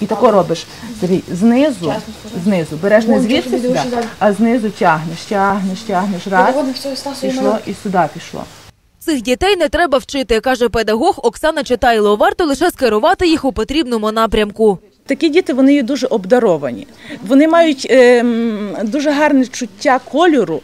І тако робиш. Сергій, знизу, знизу, береш не звідси сюди, а знизу тягнеш, тягнеш, тягнеш, раз, пішло і сюди пішло. Цих дітей не треба вчити, каже педагог Оксана Читайло. Варто лише скерувати їх у потрібному напрямку. Такі діти вони є дуже обдаровані. Вони мають ем, дуже гарне чуття кольору.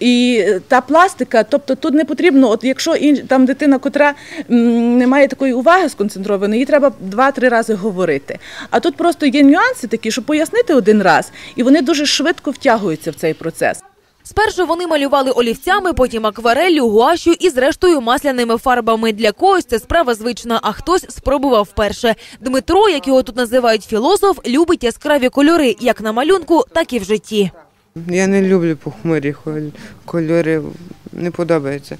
І та пластика, тобто тут не потрібно, от якщо ін- там дитина, котра не має такої уваги сконцентрованої, їй треба два-три рази говорити. А тут просто є нюанси такі, щоб пояснити один раз, і вони дуже швидко втягуються в цей процес. Спершу вони малювали олівцями, потім аквареллю, гуашю і зрештою масляними фарбами. Для когось це справа звична, а хтось спробував вперше. Дмитро, як його тут називають філософ, любить яскраві кольори як на малюнку, так і в житті. Я не люблю похмурі кольори, не подобається.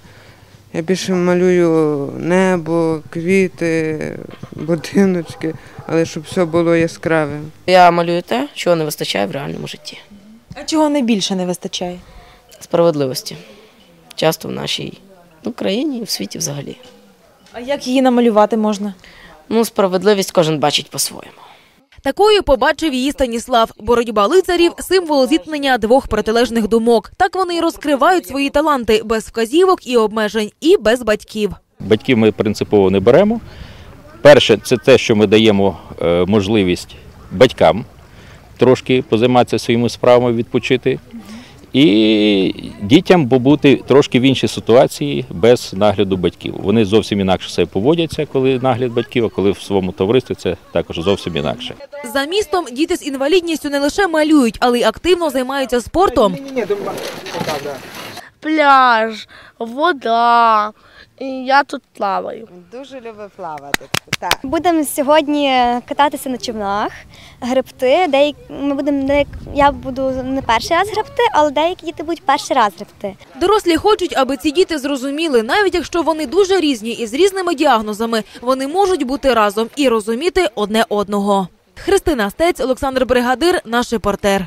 Я більше малюю небо, квіти, будиночки, але щоб все було яскраве. Я малюю те, чого не вистачає в реальному житті. А чого найбільше не вистачає? Справедливості. Часто в нашій ну, країні і в світі взагалі. А як її намалювати можна? Ну, справедливість кожен бачить по-своєму. Такою побачив її Станіслав. Боротьба лицарів символ зіткнення двох протилежних думок. Так вони і розкривають свої таланти без вказівок і обмежень, і без батьків. Батьків ми принципово не беремо. Перше, це те, що ми даємо е, можливість батькам трошки позайматися своїми справами, відпочити. І дітям побути трошки в іншій ситуації без нагляду батьків. Вони зовсім інакше себе поводяться, коли нагляд батьків, а коли в своєму товаристві це також зовсім інакше. За містом діти з інвалідністю не лише малюють, але й активно займаються спортом. пляж, вода. І я тут плаваю. Дуже любить плавати. Так. Будемо сьогодні кататися на човнах, гребти. Деякі ми будемо деяк- я буду не перший раз гребти, але деякі діти будуть перший раз гребти. Дорослі хочуть, аби ці діти зрозуміли, навіть якщо вони дуже різні і з різними діагнозами, вони можуть бути разом і розуміти одне одного. Христина Стець, Олександр Бригадир, наш репортер.